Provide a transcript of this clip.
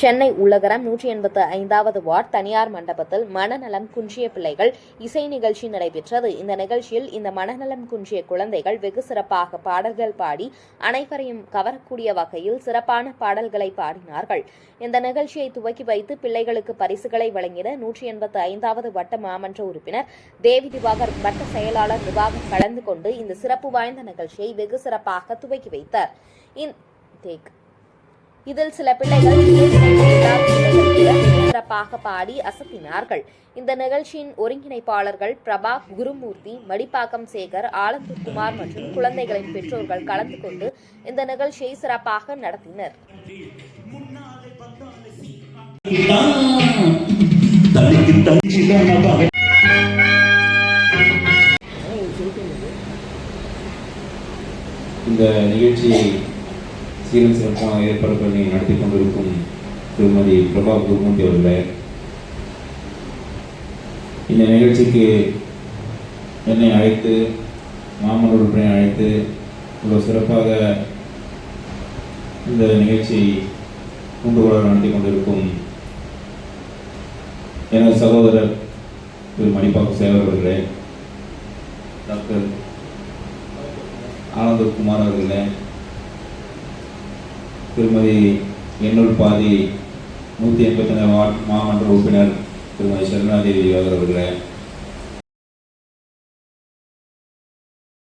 சென்னை உள்ளகரம் நூற்றி எண்பத்து ஐந்தாவது வார்டு தனியார் மண்டபத்தில் மனநலம் குன்றிய பிள்ளைகள் இசை நிகழ்ச்சி நடைபெற்றது. இந்த நிகழ்ச்சியில் இந்த மனநலம் குன்றிய குழந்தைகள் வெகு சிறப்பாக பாடல்கள் பாடி அனைவரையும் கவரக்கூடிய வகையில் சிறப்பான பாடல்களை பாடினார்கள். இந்த நிகழ்ச்சியை துவக்கி வைத்து பிள்ளைகளுக்கு பரிசுகளை வழங்கின நூற்றி எண்பத்து ஐந்தாவது வட்ட மாமன்ற உறுப்பினர் தேவி திவாகர் வட்ட செயலாளர் திவாகர் கலந்து கொண்டு இந்த சிறப்பு வாய்ந்த நிகழ்ச்சியை வெகு சிறப்பாக துவக்கி வைத்தார். இன் தேக் இதில் சில பிள்ளைகள் சிறப்பாக பாடி அசத்தினார்கள். இந்த நிகழ்ச்சியின் ஒருங்கிணைப்பாளர்கள் பிரபா குருமூர்த்தி மடிப்பாக்கம் சேகர் ஆலந்தூர் குமார் மற்றும் குழந்தைகளின் பெற்றோர்கள் கலந்து கொண்டு இந்த நிகழ்ச்சியை சிறப்பாக நடத்தினர். இந்த நிகழ்ச்சியை சீரும் சிறப்பாக ஏற்பாடு பண்ணி நடத்தி கொண்டிருக்கும் திருமதி பிரபா குருமூர்த்தி அவர்களே. இந்த நிகழ்ச்சிக்கு என்னை அழைத்து மாமன் உறுப்பினை அழைத்து இவ்வளவு சிறப்பாக இந்த நிகழ்ச்சியை கூண்டுகோளாக நடத்தி கொண்டிருக்கும் எனது சகோதரர் திரு மணிப்பாக்கு சேவர் அவர்களே டாக்டர் ஆனந்தகுமார் அவர்களே திருமதி எண்ணூர் பாதி நூற்றி எண்பத்தி வார்டு மாமன்ற உறுப்பினர் திருமதி சரணாதேவி அவர்களை.